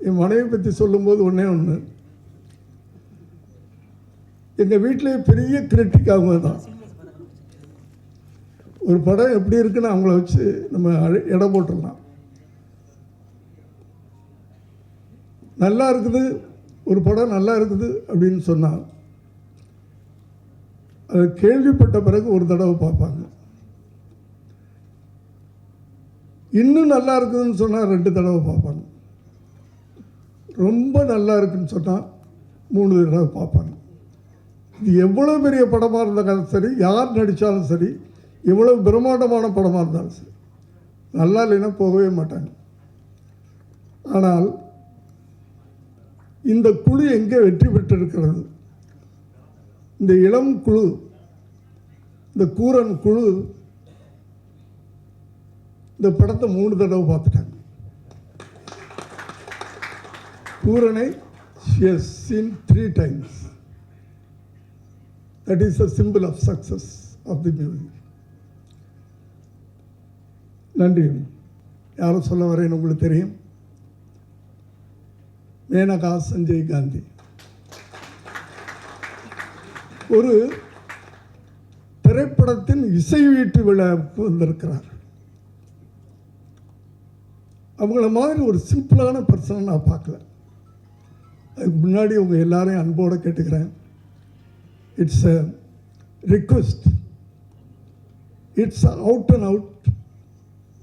என் மனைவி பற்றி சொல்லும்போது ஒன்றே ஒன்று எங்கள் வீட்டிலே பெரிய கிரிட்டிக் அவங்க தான் ஒரு படம் எப்படி இருக்குன்னு அவங்கள வச்சு நம்ம அழ- எடை போட்டுடலாம். நல்லா இருக்குது ஒரு படம் நல்லா இருக்குது அப்படின்னு சொன்னால் அது கேள்விப்பட்ட பிறகு ஒரு தடவை பார்ப்பாங்க. இன்னும் நல்லா இருக்குதுன்னு சொன்னால் ரெண்டு தடவை பார்ப்பாங்க. ரொம்ப நல்லா இருக்குன்னு சொன்னால் மூணு தடவை பார்ப்பாங்க. இது எவ்வளோ பெரிய படமாக இருந்தாலும் சரி யார் நடித்தாலும் சரி எவ்வளோ பிரம்மாண்டமான படமாக இருந்தாலும் சரி நல்லா இல்லைன்னா போகவே மாட்டாங்க. ஆனால் இந்த குழு எங்கே வெற்றி பெற்றிருக்கிறது? இந்த இளம் குழு இந்த கூரன் குழு இந்த படத்தை மூணு தடவை பார்த்துட்டாங்க. பூரனை seen three times that is a simple of success of the music நன்றி. யாரும் சொல்ல வரேன்னு உங்களுக்கு தெரியும்? மேனகா சஞ்சய் காந்தி. ஒரு திரைப்படத்தின் இசை வீட்டு விழாவுக்கு வந்திருக்கிறார். அவங்கள மாதிரி ஒரு சிம்பிளான பர்சனை நான் பார்க்கல. அதுக்கு முன்னாடி உங்கள் எல்லாரையும் அன்போடு கேட்டுக்கிறேன். It's a request it's out and out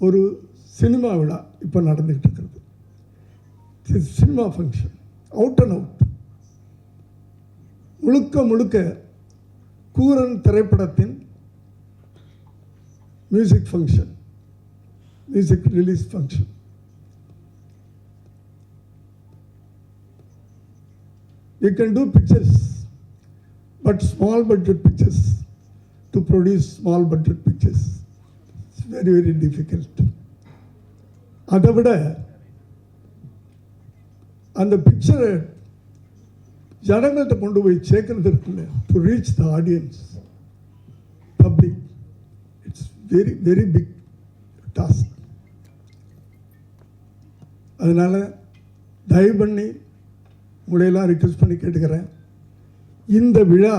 ஒரு சினிமா விழா இப்போ நடந்துக்கிட்டு இருக்கிறது. Cinema function out and out முழுக்க முழுக்க கூரன் திரைப்படத்தின் music function music release function We can do pictures, but small budget pictures to produce small budget pictures. It's very, very difficult. அதை விட அந்த பிக்சரை ஜனங்கள்கிட்ட கொண்டு போய் சேர்க்கறது இருக்குல்ல to reach the audience public it's very very big task அதனால் தயவு பண்ணி உங்களையெல்லாம் ரிக்வெஸ்ட் பண்ணி கேட்டுக்கிறேன். இந்த விழா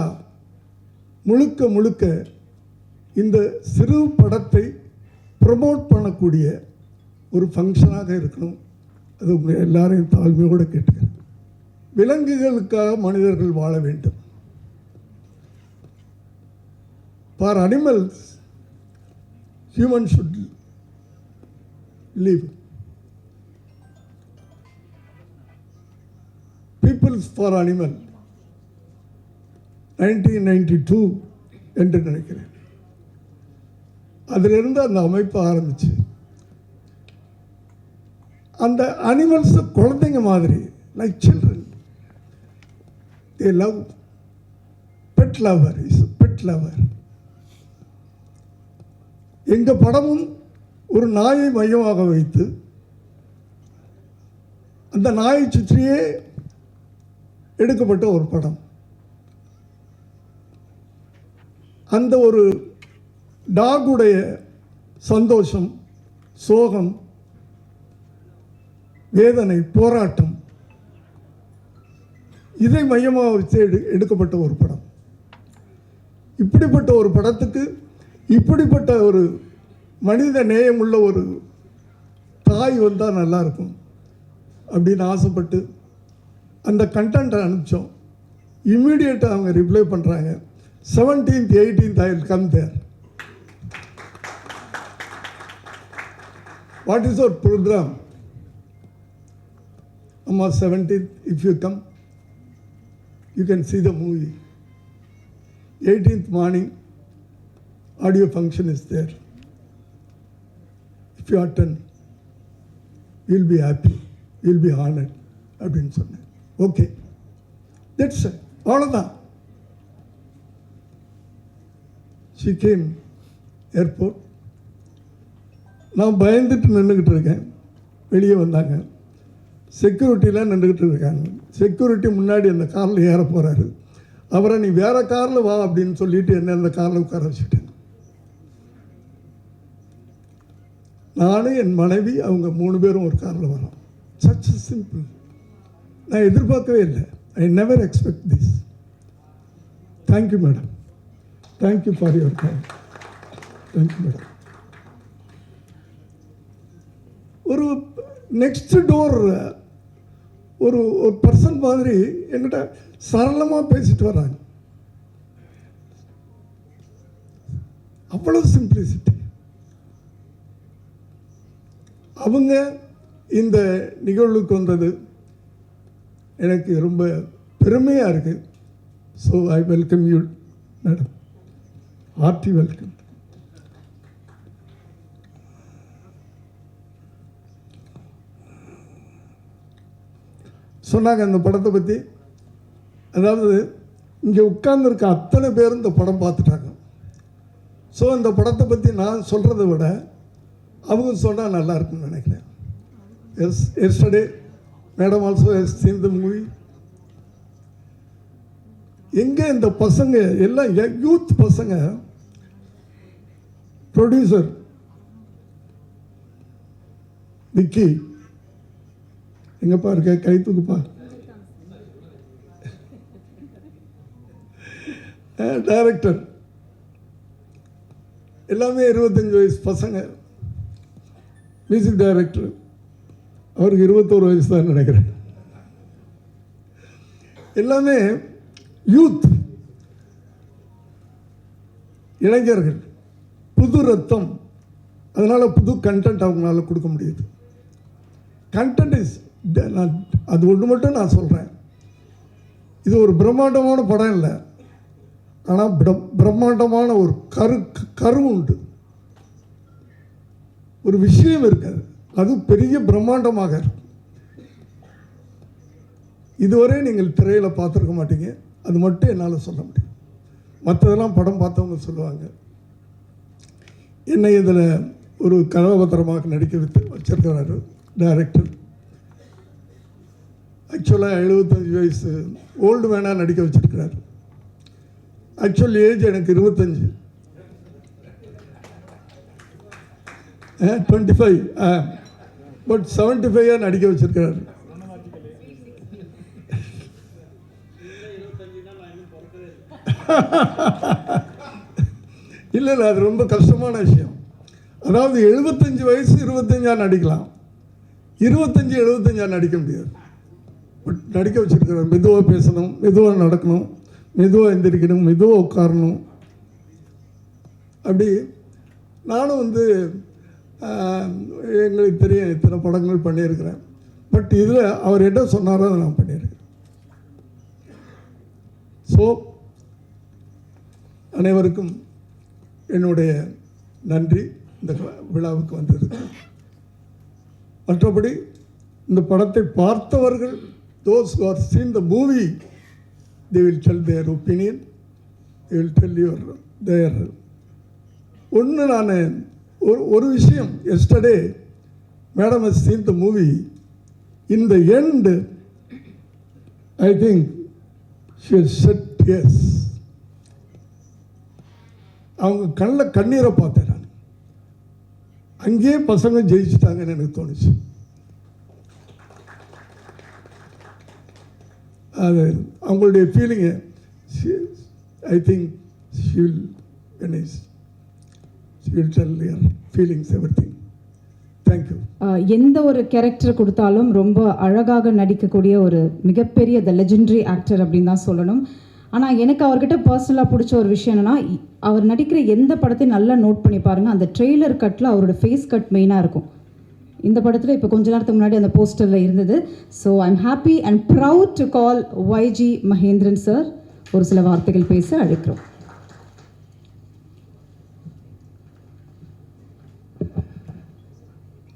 முழுக்க முழுக்க இந்த சிறு படத்தை ப்ரமோட் பண்ணக்கூடிய ஒரு ஃபங்க்ஷனாக இருக்கணும். அது உங்கள் எல்லாரையும் தாழ்மையோடு கேட்டுக்கிறேன். விலங்குகளுக்காக மனிதர்கள் வாழ வேண்டும். For animals human should live peoples for animal nineteen ninety two என்று நினைக்கிறேன். அதிலிருந்து அந்த அமைப்பு ஆரம்பிச்சு அந்த அனிமல்ஸ் குழந்தைங்க மாதிரி like children they love pet lover is pet lover எங்க படமும் ஒரு நாயை மையமாக வைத்து அந்த நாயை சுற்றியே எடுக்கப்பட்ட ஒரு படம். அந்த ஒரு டாகுடைய சந்தோஷம் சோகம் வேதனை போராட்டம் இதை மையமாக வச்சு எடு எடுக்கப்பட்ட ஒரு படம். இப்படிப்பட்ட ஒரு படத்துக்கு இப்படிப்பட்ட ஒரு மனித நேயம் உள்ள ஒரு தாய் வந்தால் நல்லா இருக்கும். அப்படின்னு ஆசைப்பட்டு அந்த கண்டென்ட்டை அனுப்பிச்சோம். இம்மீடியட்டாக அவங்க ரிப்ளை பண்ணுறாங்க seventeenth eighteenth I will come there what is our programme அம்மா seventeenth if you come you can see the movie eighteenth morning audio function is there if you attend will be happy will be honoured அப்படின்னு சொன்னேன் okay that's அவ்வளோதான் Sikkim airport நான் பயந்துட்டு நின்றுக்கிட்டு இருக்கேன். வெளியே வந்தாங்க. செக்யூரிட்டிலாம் நின்றுக்கிட்டு இருக்காங்க. செக்யூரிட்டி முன்னாடி அந்த காரில் ஏற போகிறாரு அவரை நீ வேறு காரில் வா அப்படின்னு சொல்லிட்டு என்ன அந்த காரில் உட்கார வச்சுட்டேன். நானும் என் மனைவி அவங்க மூணு பேரும் ஒரு காரில் வரோம். சச் சிம்பிள் நான் எதிர்பார்க்கவே இல்லை. I never expect this thank you madam thank you for your time thank you madam ஒரு நெக்ஸ்ட் டோர் ஒரு ஒரு பர்சன் மாதிரி என்கிட்ட சரளமாக பேசிட்டு வராங்க அவ்வளவு சிம்பிளிசிட்டி அவங்க இந்த நிகழ்வுக்கு வந்தது எனக்கு ரொம்ப பெருமையாக இருக்குது so I welcome you madam hearty welcome சொன்னாங்க அந்த படத்தை பற்றி அதாவது இங்கே உட்கார்ந்துருக்க அத்தனை பேரும் இந்த படம் பார்த்துட்டாங்க. ஸோ அந்த படத்தை பற்றி நான் சொல்கிறத விட அவங்க சொன்னால் நல்லா இருக்கும்னு நினைக்கிறேன். Yes yesterday madam also has seen the movie எங்கே இந்த பசங்க எல்லாம் யூத் பசங்க ப்ரொடியூசர் விக்கி எங்கப்பா இருக்க? கை தூக்குப்பா. டைரக்டர் எல்லாமே இருபத்தஞ்சி வயசு பசங்க. மியூசிக் டைரக்டர் அவருக்கு இருபத்தோரு வயசு தான் நினைக்கிறேன். எல்லாமே யூத் இளைஞர்கள். புது ரத்தம். அதனால் புது கண்டென்ட் அவங்களால கொடுக்க முடியுது. கண்டென்ட் இஸ் நான் அது ஒன்று மட்டும் நான் சொல்கிறேன் இது ஒரு பிரம்மாண்டமான படம் இல்லை. ஆனால் பிரம்மாண்டமான ஒரு கரு கரு உண்டு ஒரு விஷயம் இருக்காது அது பெரிய பிரம்மாண்டமாக இருக்கும். இதுவரை நீங்கள் திரையில் பார்த்துருக்க மாட்டீங்க. அது மட்டும் என்னால் சொல்ல முடியும். மற்றதெல்லாம் படம் பார்த்தவங்க சொல்லுவாங்க. என்னை இதில் ஒரு கதாபாத்திரமாக நடிக்க வைத்து வச்சிருக்கிறாரு டைரக்டர் ஆக்சுவலாக எழுபத்தஞ்சி வயசு ஓல்டு மேனாக நடிக்க வச்சுருக்கிறாரு. ஆக்சுவல் ஏஜ் எனக்கு இருபத்தஞ்சு. டுவெண்ட்டி ஃபைவ் பட் செவன்டி ஃபைவாக நடிக்க வச்சிருக்கிறாரு இல்லை இல்லை அது ரொம்ப கஷ்டமான விஷயம். அதாவது எழுபத்தஞ்சு வயசு இருபத்தஞ்சா நடிக்கலாம். இருபத்தஞ்சி எழுபத்தஞ்சா நடிக்க முடியாது. பட் நடிக்க வச்சுருக்கிறேன் மெதுவாக பேசணும் மெதுவாக நடக்கணும் மெதுவாக எந்திரிக்கணும் மெதுவாக உட்காரணும். அப்படி நானும் வந்து எங்களுக்கு தெரியும் இத்தனை படங்கள் பண்ணியிருக்கிறேன். பட் இதில் அவர் என்ன சொன்னாரோ அதை நான் பண்ணியிருக்கேன் ஸோ அனைவருக்கும் என்னுடைய நன்றி. இந்த விழாவுக்கு வந்திருக்கேன் மற்றபடி இந்த படத்தை பார்த்தவர்கள் those are are the movie movie will will tell opinion opinion. Will will tell your their ஒன்று நான் ஒரு ஒரு விஷயம் yesterday madam has seen the movie in the end I think she has அவங்க கண்ணில் கண்ணீரை பார்த்தேன் நான். அங்கேயே பசங்க ஜெயிச்சிட்டாங்கன்னு எனக்கு தோணுச்சு. அது அவங்களுடைய feeling I think she'll Ganesh she'll tell your feelings everything thank you எந்த ஒரு கேரக்டர் கொடுத்தாலும் ரொம்ப அழகாக நடிக்கக்கூடிய ஒரு மிகப்பெரிய த லெஜெண்டரி ஆக்டர் அப்படின்னு தான் சொல்லணும். ஆனால் எனக்கு அவர்கிட்ட பர்சனலாக பிடிச்ச ஒரு விஷயம் என்னென்னா அவர் நடிக்கிற எந்த படத்தையும் நல்லா நோட் பண்ணி பாருங்க. அந்த ட்ரெய்லர் கட்டில் அவரோட ஃபேஸ் கட் மெயினாக இருக்கும். இந்த படத்தில் இப்போ கொஞ்ச நேரத்துக்கு முன்னாடி அந்த போஸ்டரில் இருந்தது. So I'm happy and proud to call YG Mahendran sir ஒரு சில வார்த்தைகள் பேச அழைக்கிறோம்.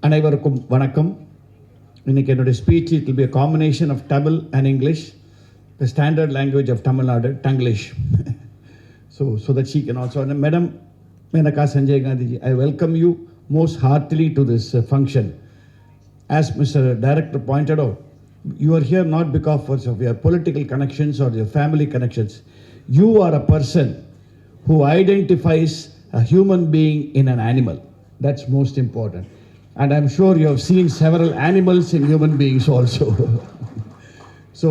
அனைவருக்கும் வணக்கம் இன்னைக்கு என்னுடைய speech it will be a combination of Tamil and English the standard language of Tamil Nadu Tanglish so so that she can also and Madam Menaka Sanjay Gandhi ji, I welcome you most heartily to this uh, function as Mr. Director pointed out you are here not because of your political connections or your family connections you are a person who identifies a human being in an animal. That's most important. And I'm sure you have seen several animals in human beings also. So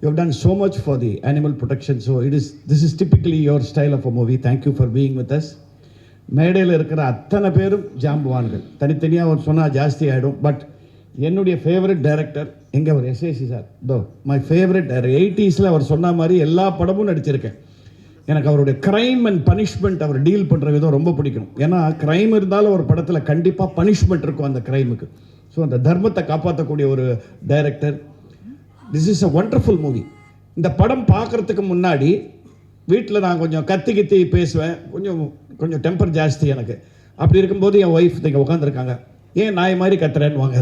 you have done so much for the animal protection. So it is this is typically your style of a movie. Thank you for being with us. மேடையில் இருக்கிற அத்தனை பேரும் ஜாம்புவான்கள் தனித்தனியாக அவர் சொன்னால் ஜாஸ்தி ஆகிடும் but என்னுடைய favourite director எங்கே அவர் SAC sir though my favourite எயிட்டிஸில் அவர் சொன்ன மாதிரி எல்லா படமும் நடிச்சிருக்கேன் எனக்கு அவருடைய க்ரைம் அண்ட் பனிஷ்மெண்ட் அவர் டீல் பண்ணுற விதம் ரொம்ப பிடிக்கும் ஏன்னா க்ரைம் இருந்தாலும் ஒரு படத்தில் கண்டிப்பாக பனிஷ்மெண்ட் இருக்கும் அந்த க்ரைமுக்கு ஸோ அந்த தர்மத்தை காப்பாற்றக்கூடிய ஒரு director this is a wonderful movie இந்த படம் பார்க்குறதுக்கு முன்னாடி வீட்டில் நான் கொஞ்சம் கத்தி கித்தி பேசுவேன். கொஞ்சம் கொஞ்சம் டெம்பர் ஜாஸ்தி எனக்கு. அப்படி இருக்கும்போது என் ஒய்ஃப் இங்கே உட்காந்துருக்காங்க ஏன் நாய் மாதிரி கத்துறேன்னு வாங்க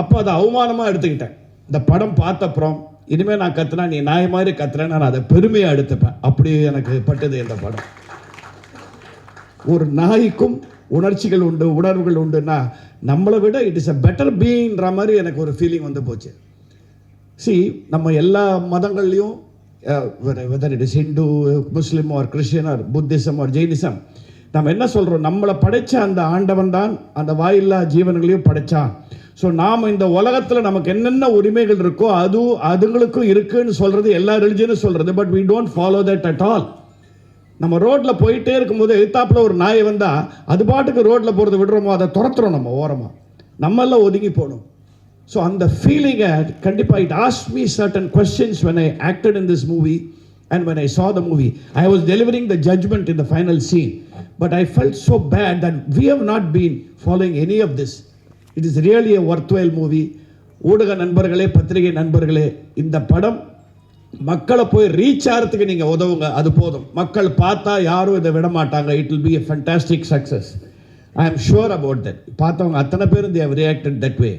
அப்போ அதை அவமானமாக எடுத்துக்கிட்டேன். இந்த படம் பார்த்த அப்புறம் இனிமேல் நான் கத்துனா நீ நாய் மாதிரி கத்துறேன்னு நான் அதை பெருமையாக எடுத்துப்பேன். அப்படி எனக்கு பட்டது இந்த படம். ஒரு நாய்க்கும் உணர்ச்சிகள் உண்டு உணர்வுகள் உண்டுன்னா நம்மளை விட it is a better being மாதிரி எனக்கு ஒரு ஃபீலிங் வந்து போச்சு. சி நம்ம எல்லா மதங்கள்லையும் whether it is Hindu Muslim or Christian or Buddhism or Jainism நம்ம என்ன சொல்கிறோம் நம்மளை படைச்ச அந்த ஆண்டவன் தான் அந்த வாயில்லா ஜீவன்களையும் படைத்தான் ஸோ நாம் இந்த உலகத்தில் நமக்கு என்னென்ன உரிமைகள் இருக்கோ அது அதுங்களுக்கும் இருக்குன்னு சொல்கிறது எல்லா ரிலிஜனும் சொல்கிறது but we don't follow that at all நம்ம ரோட்டில் போயிட்டே இருக்கும்போது எதிர்த்தாப்புல ஒரு நாய் வந்தால் அது பாட்டுக்கு ரோட்டில் போகிறத விடுறோமோ அதை துரத்துறோம் நம்ம ஓரமாக நம்மெல்லாம் ஒதுங்கி போகணும். ஸோ அந்த ஃபீலிங்கை கண்டிப்பாக it ask me certain questions when I acted in this movie and when I saw the movie I was delivering the judgement in the final scene but I felt so bad that we have not been following any of this it is really a worthwhile movie ஊடக நண்பர்களே பத்திரிகை நண்பர்களே இந்த படம் மக்களை போய் reach ஆகிறதுக்கு நீங்கள் உதவுங்க. அது போதும். மக்கள் பார்த்தா யாரும் இதை விட மாட்டாங்க. It will be a fantastic success I am sure about that பார்த்தவங்க அத்தனை பேரும் they reacted that way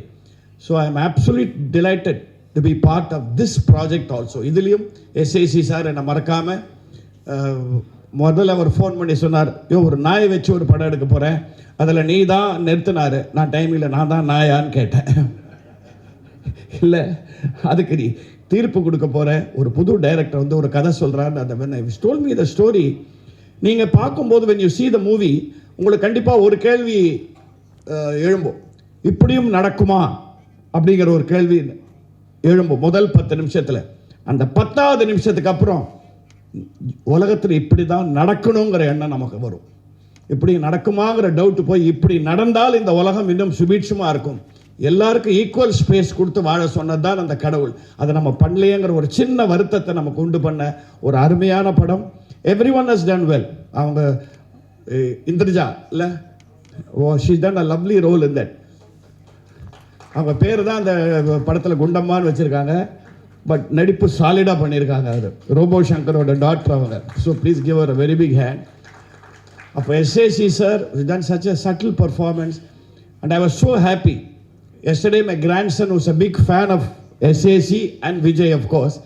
so I am absolute delighted to be part of this project also இதுலேயும் எஸ்ஐசி சார் என்னை மறக்காமல் முதல்ல அவர் ஃபோன் பண்ணி சொன்னார் யோ ஒரு நாயை வச்சு ஒரு படம் எடுக்க போகிறேன் அதில் நீ தான் நிறுத்தினாரு. நான் டைம் இல்லை நான் தான் நாயான்னு கேட்டேன். இல்லை அதுக்கு நீ தீர்ப்பு கொடுக்க போகிறேன் ஒரு புது டைரக்டர் வந்து ஒரு கதை சொல்கிறான்னு அந்த மாதிரி I மீ த ஸ்டோரி நீங்கள் பார்க்கும்போது when you see the movie உங்களுக்கு கண்டிப்பாக ஒரு கேள்வி எழும்போ எழும்பும். இப்படியும் நடக்குமா? அப்படிங்கிற ஒரு கேள்வி எழும்பும் முதல் பத்து நிமிஷத்தில். அந்த பத்தாவது நிமிஷத்துக்கு அப்புறம் உலகத்தில் இப்படி தான் நடக்கணுங்கிற எண்ணம் நமக்கு வரும். இப்படி நடக்குமாங்கிற டவுட் போய் இப்படி நடந்தால் இந்த உலகம் இன்னும் சுபீட்சமாக இருக்கும். எல்லாருக்கும் ஈக்குவல் ஸ்பேஸ் கொடுத்து வாழ சொன்னது தான் அந்த கடவுள். அதை நம்ம பண்ணலையேங்கிற ஒரு சின்ன வருத்தத்தை நமக்கு உண்டு பண்ண ஒரு அருமையான படம். Every one has done well அவங்க இந்திரஜா இல்லை? ஓ she's done a lovely role in that அவங்க பேர் தான் அந்த படத்தில் குண்டம்மான்னு வச்சுருக்காங்க. பட் நடிப்பு சாலிடாக பண்ணியிருக்காங்க அது ரோபோ சங்கரோட டாக்டர் அவங்க so please give our very big hand அப்போ SAC sir done such a subtle performance and I was so happy yesterday my grandson was a big fan of SAC and Vijay of course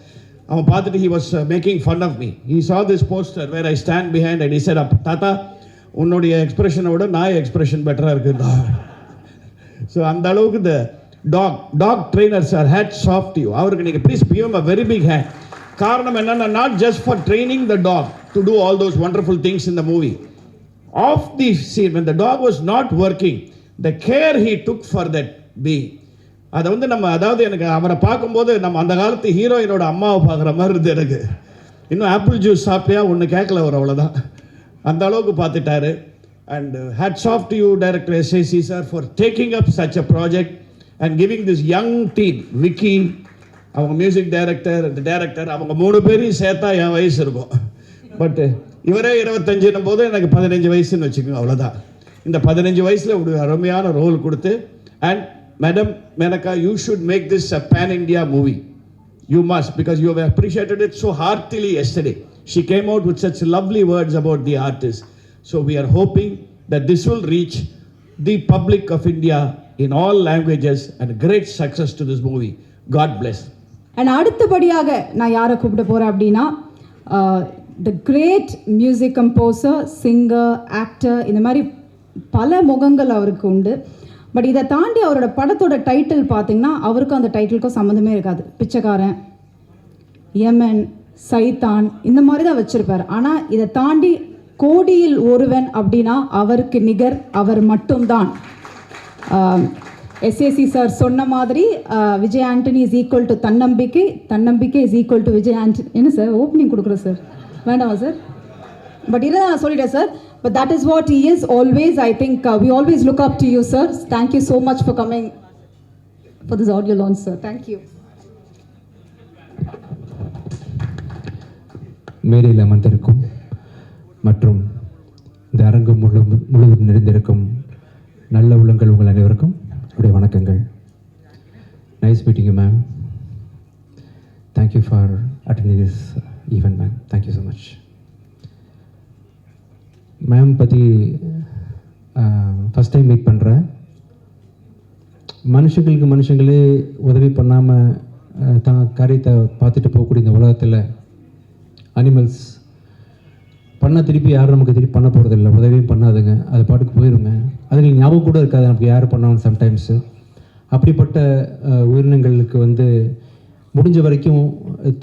அவன் பார்த்துட்டு he was making fun of me he saw this poster where I stand behind and Z up தாத்தா உன்னுடைய விட நான் expression பெட்டராக இருக்குதா so அந்த அளவுக்கு இந்த dog dog trainer sir had soft you அவருக்கு நீங்கள் please PM a very big hand காரணம் என்னன்னா not just for training the dog to do all those wonderful things in the movie of the scene when dog dog not working the care he took for for that அதை வந்து நம்ம அதாவது எனக்கு அவரை பார்க்கும்போது நம்ம அந்த காலத்து ஹீரோயினோட அம்மாவை பார்க்குற மாதிரி இருந்தது எனக்கு. இன்னும் ஆப்பிள் ஜூஸ் சாப்பிட்டியா? ஒன்று கேட்கல அவர் அவ்வளோதான் அந்த அளவுக்கு பார்த்துட்டாரு. And hats off to you director SAC sir for taking up such a project and giving this young team Vicky அவங்க மியூசிக் டைரக்டர் இந்த டைரக்டர் அவங்க மூணு பேரையும் சேர்த்தா என் வயசு இருக்கும். பட்டு இவரே இருபத்தஞ்சுன்னும் போது எனக்கு பதினஞ்சு வயசுன்னு வச்சுக்கோங்க அவ்வளோதான் இந்த பதினஞ்சு வயசில் ஒரு அருமையான ரோல் கொடுத்து and madam Menaka you should make this a pan India movie you must because you appreciated it so hardly yesterday she came out with such lovely words about the artist so we are hoping that this will reach the public of India in all languages and great success to this movie God bless and அடுத்தபடியாக நான் யாரை கூப்பிட போகிறேன் அப்படின்னா the great music composer singer actor இந்த மாதிரி பல முகங்கள் அவருக்கு உண்டு. பட் இதை தாண்டி அவரோட படத்தோட டைட்டில் பார்த்தீங்கன்னா அவருக்கும் அந்த டைட்டிலுக்கும் சம்மந்தமே இருக்காது. பிச்சைக்காரன் யமன் சைத்தான் இந்த மாதிரி தான் வச்சிருப்பார். ஆனால் இதை தாண்டி கோடியில் ஒருவன் அப்படின்னா அவருக்கு நிகர் அவர் மட்டும்தான். எஸ்ஏசி சார் சொன்ன மாதிரி Vijay Antony is equal to தன்னம்பிக்கை தன்னம்பிக்கை is equal to Vijay Antony என்ன சார் ஓப்பனிங் கொடுக்குறோம் சார் வேண்டாமா சார் பட் இதை நான் சொல்லிட்டேன் sir but that is what is always I think we always look up to you sir thank you so much for coming for this audio launch sir thank you மேடையில் அமர்ந்திருக்கும் மற்றும் இந்த அரங்கம் முழு முழுவதும் நிறைந்திருக்கும் நல்ல உள்ளங்கள் உங்கள் அனைவருக்கும் என்னுடைய வணக்கங்கள். Nice meeting you ma'am thank you for attending this event ma'am thank you so much ma'am பற்றி ஃபஸ்ட் டைம் மீட் பண்ணுறேன் மனுஷங்களுக்கு மனுஷங்களே உதவி பண்ணாமல் தான் காரியத்தை பார்த்துட்டு போகக்கூடிய இந்த உலகத்தில் அனிமல்ஸ் பண்ண திருப்பி யாரும் நமக்கு திருப்பி பண்ண போகிறதில்ல உதவியும் பண்ணாதுங்க. அது பாட்டுக்கு போயிருங்க. அதில் ஞாபகம் கூட இருக்காது. நமக்கு யார் பண்ணாலும் சம்டைம்ஸு அப்படிப்பட்ட உயிரினங்களுக்கு வந்து முடிஞ்ச வரைக்கும்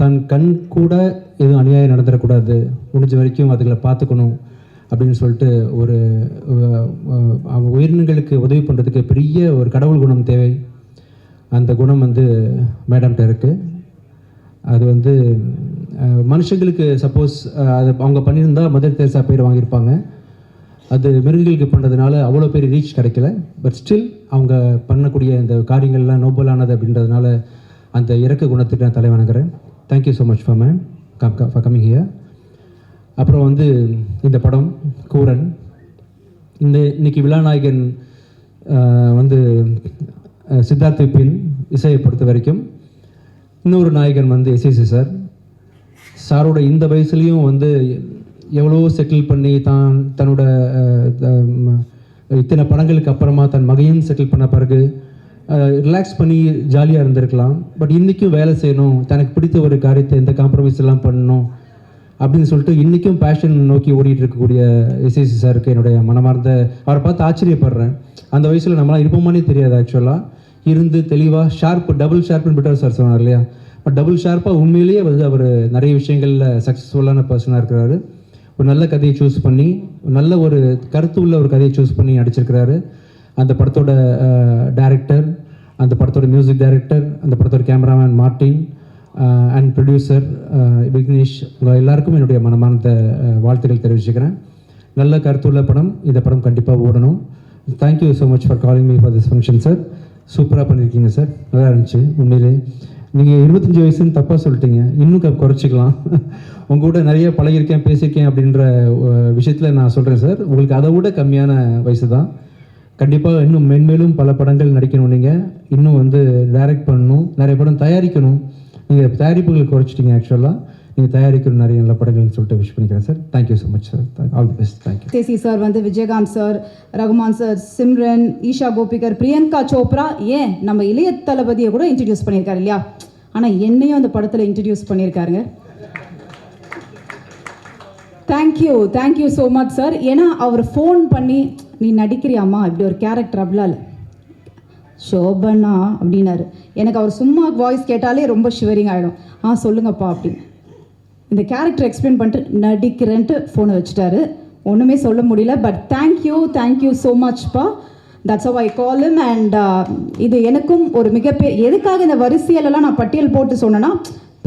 தன் கண் கூட எதுவும் அநியாயம் நடந்துடக்கூடாது. முடிஞ்ச வரைக்கும் அதுகளை பார்த்துக்கணும் அப்படின்னு சொல்லிட்டு ஒரு உயிரினங்களுக்கு உதவி பண்ணுறதுக்கு பெரிய ஒரு கடவுள் குணம் தேவை. அந்த குணம் வந்து மேடம்கிட்ட இருக்குது அது வந்து மனுஷங்களுக்கு சப்போஸ் அது அவங்க பண்ணியிருந்தா மதர் தேசா பேர் வாங்கியிருப்பாங்க. அது மிருகங்களுக்கு பண்ணுறதுனால அவ்வளோ பெரிய ரீச் கிடைக்கல. பட் ஸ்டில் அவங்க பண்ணக்கூடிய இந்த காரியங்கள்லாம் நோபலானது அப்படின்றதுனால அந்த இறக்க குணத்துக்கு நான் தலை வணங்குறேன். Thank you so much for ma'am for coming here அப்புறம் வந்து இந்த படம் கூரன் இந்த இன்னைக்கு விழாநாயகன் வந்து அஹ், சித்தார்த் விபின் இசையை பொறுத்த வரைக்கும் இன்னொரு நாயகன் வந்து எஸ்எஸ்சி சார். சாரோட இந்த வயசுலேயும் வந்து எவ்வளோ செட்டில் பண்ணி தான் தன்னோட இத்தனை படங்களுக்கு அப்புறமா தன் மகையும் செட்டில் பண்ண பிறகு ரிலாக்ஸ் பண்ணி ஜாலியாக இருந்திருக்கலாம். பட் இன்றைக்கும் வேலை செய்யணும் தனக்கு பிடித்த ஒரு காரியத்தை எந்த காம்ப்ரமைஸ் எல்லாம் பண்ணணும் அப்படின்னு சொல்லிட்டு இன்றைக்கும் பேஷன் நோக்கி ஓடிட்டு இருக்கக்கூடிய எஸ்எஸ்சி சாருக்கு என்னுடைய மனமார்ந்த அவரை பார்த்து ஆச்சரியப்படுறேன். அந்த வயசில் நம்மளாம் இருப்போமானே தெரியாது ஆக்சுவலாக இருந்து தெளிவாக ஷார்ப் டபுள் ஷார்ப்னு பிட்டர் சார் சொன்னார் இல்லையா? பட் டபுள் ஷார்ப்பாக உண்மையிலேயே வந்து அவர் நிறைய விஷயங்களில் சக்ஸஸ்ஃபுல்லான பர்சனாக இருக்கிறாரு. ஒரு நல்ல கதையை சூஸ் பண்ணி ஒரு நல்ல ஒரு கருத்து உள்ள ஒரு கதையை சூஸ் பண்ணி நடிச்சிருக்கிறாரு. அந்த படத்தோட டைரக்டர் அந்த படத்தோட மியூசிக் டைரக்டர் அந்த படத்தோட cameraman Martin and producer Vignesh உங்கள் எல்லாருக்கும் என்னுடைய மனமார்ந்த வாழ்த்துக்கள் தெரிவிச்சுக்கிறேன். நல்ல கருத்துள்ள படம் இந்த படம் கண்டிப்பாக ஓடணும். Thank you so much for calling me for this function sir சூப்பராக பண்ணியிருக்கீங்க சார் நல்லா இருந்துச்சு உண்மையிலே. நீங்கள் இருபத்தஞ்சி வயசுன்னு தப்பாக சொல்லிட்டீங்க. இன்னும் க- குறைச்சிக்கலாம். உங்க கூட நிறைய பழகிருக்கேன் பேசியிருக்கேன் அப்படின்ற விஷயத்தில் நான் சொல்கிறேன் சார். உங்களுக்கு அதை விட கம்மியான வயசு தான். கண்டிப்பாக இன்னும் மென்மேலும் பல படங்கள் நடிக்கணும் நீங்கள் இன்னும் வந்து டைரக்ட் பண்ணணும். நிறைய படம் தயாரிக்கணும். நீங்கள் தயாரிப்புகள் குறைச்சிட்டீங்க ஆக்சுவலாக நீங்கள் தயாரிக்கிற நிறைய நல்ல படங்கள்னு சொல்லிட்டு விஷ் பண்ணிக்கிறேன் sir thank you so much sir all the best thank you Desi sir வந்து விஜயகாந்த் சார் ரகுமான் சார் சிம்ரன் ஈஷா கோபிகர் பிரியங்கா சோப்ரா ஏன் நம்ம இளைய தளபதியை கூட இன்ட்ரடியூஸ் பண்ணியிருக்காரு இல்லையா? ஆனால் என்னையும் அந்த படத்தில் introduce பண்ணியிருக்காருங்க. Thank you thank you so much sir ஏன்னா அவர் ஃபோன் பண்ணி நீ நடிக்கிறியாம்மா? இப்படி ஒரு கேரக்டர் அப்படிலாம் இல்லை சோபனா அப்படின்னாரு. எனக்கு அவர் சும்மா வாய்ஸ் கேட்டாலே ரொம்ப ஷிவரிங் ஆகிடும் ஆ சொல்லுங்கப்பா அப்படின்னு. இந்த கேரக்டர் எக்ஸ்பிளைன் பண்ணிட்டு நடிக்கிறேன்ட்டு ஃபோனை வச்சுட்டாரு. ஒன்றுமே சொல்ல முடியல but thank you thank you so மச்ப்பா that's I call and இது எனக்கும் ஒரு மிகப்பெரிய எதுக்காக இந்த வரிசையிலலாம் நான் பட்டியல் போட்டு சொன்னேன்னா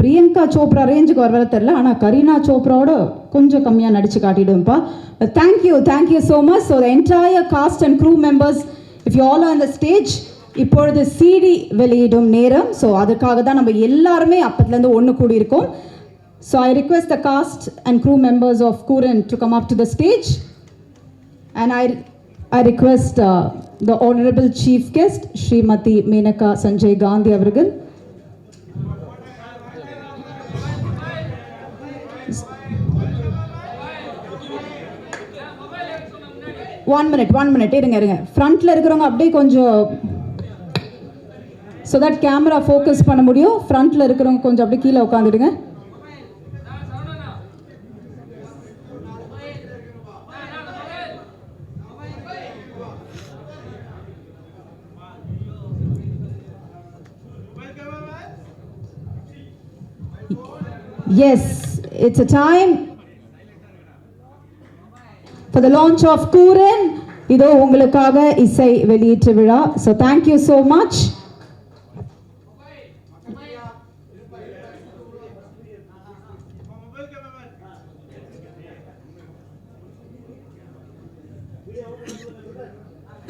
பிரியங்கா சோப்ரா ரேஞ்சுக்கு வரவே தெரில ஆனால் கரீனா சோப்ராவோட கொஞ்சம் கம்மியாக நடித்து காட்டிடுவேன்ப்பா thank you thank you so much so the entire cast and crew members if you all on the stage இப்பொழுது சிடி வெளியிடும் நேரம். ஸோ அதுக்காக தான் நம்ம எல்லாருமே அப்பத்துலேருந்து ஒன்று கூடியிருக்கோம். So I request the cast and crew members of Kuran to come up to the stage. And I, I request uh, the Honorable Chief Guest, Srimati Menaka Sanjay Gandhi Avargal. One minute one minute இருங்க இருங்க ஃப்ரண்ட்ல இருக்கிறவங்க அப்படியே கொஞ்சம் so that camera focus பண்ண முடியும் ஃப்ரண்ட்ல இருக்கிறவங்க கொஞ்சம் அப்படியே கீழே உட்காந்துடுங்க Yes, it's a time for the launch of Kuran இதோ உங்களுக்காக இசை வெளியீட்டு விழா ஸோ தேங்க்யூ ஸோ மச்